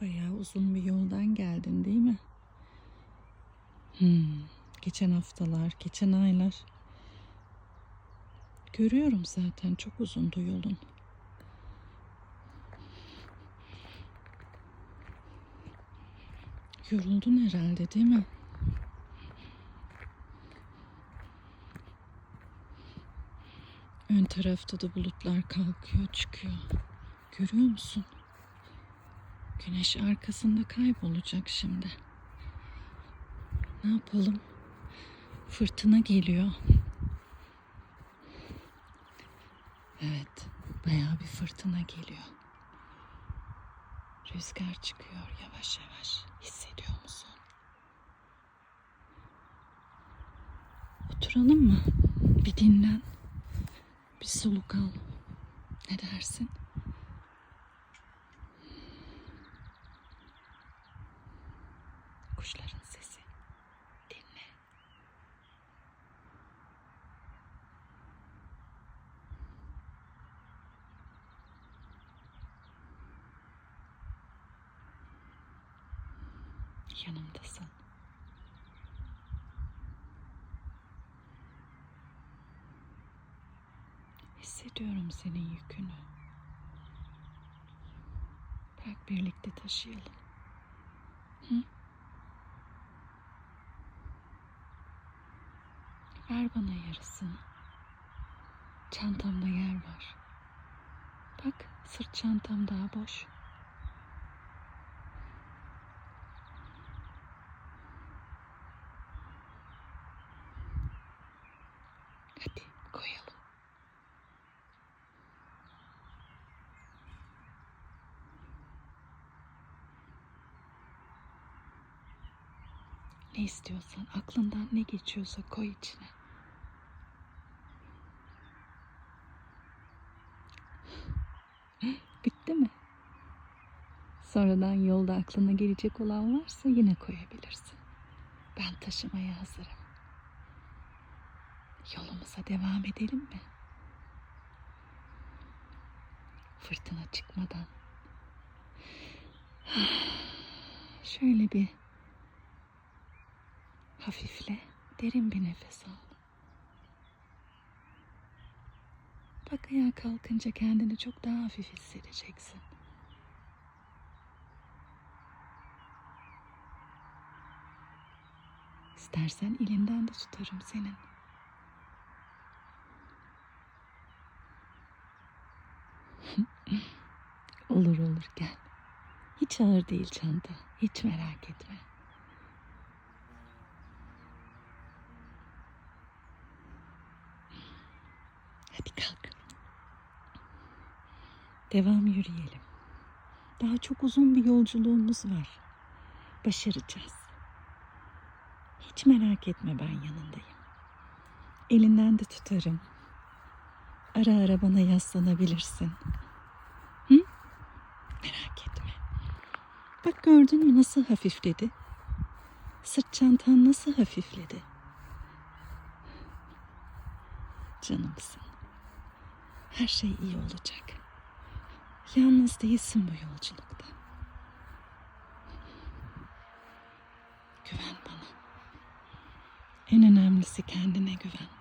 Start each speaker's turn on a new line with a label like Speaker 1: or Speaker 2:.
Speaker 1: Bayağı uzun bir yoldan geldin değil mi? Hmm, geçen haftalar, geçen aylar. Görüyorum zaten çok uzundu yolun. Yoruldun herhalde değil mi? Ön tarafta da bulutlar kalkıyor, çıkıyor. Görüyor musun? Güneş arkasında kaybolacak şimdi. Ne yapalım? Fırtına geliyor. Evet, bayağı bir fırtına geliyor. Rüzgar çıkıyor yavaş yavaş. Hissediyor musun? Oturalım mı? Bir dinlen. Bir soluk al. Ne dersin? Yanımdasın. Hissediyorum senin yükünü. Bırak birlikte taşıyalım. Hı? Ver bana yarısını. Çantamda yer var. Bak sırt çantam daha boş. Hadi koyalım. Ne istiyorsan, aklından ne geçiyorsa koy içine. Bitti mi? Sonradan yolda aklına gelecek olan varsa yine koyabilirsin. Ben taşımaya hazırım. Yolumuza devam edelim mi? Fırtına çıkmadan. Şöyle bir hafifle, derin bir nefes al. Bak ayağa kalkınca kendini çok daha hafif hissedeceksin. İstersen elinden de tutarım senin. Olur olur gel. Hiç ağır değil çanta. Hiç merak etme. Hadi kalk. Devam yürüyelim. Daha çok uzun bir yolculuğumuz var. Başaracağız. Hiç merak etme ben yanındayım. Elinden de tutarım. Ara ara bana yaslanabilirsin. Hı? Merak etme. Bak gördün mü nasıl hafifledi? Sırt çantan nasıl hafifledi? Canımsın. Her şey iyi olacak. Yalnız değilsin bu yolculukta. Güven bana. En önemlisi kendine güven.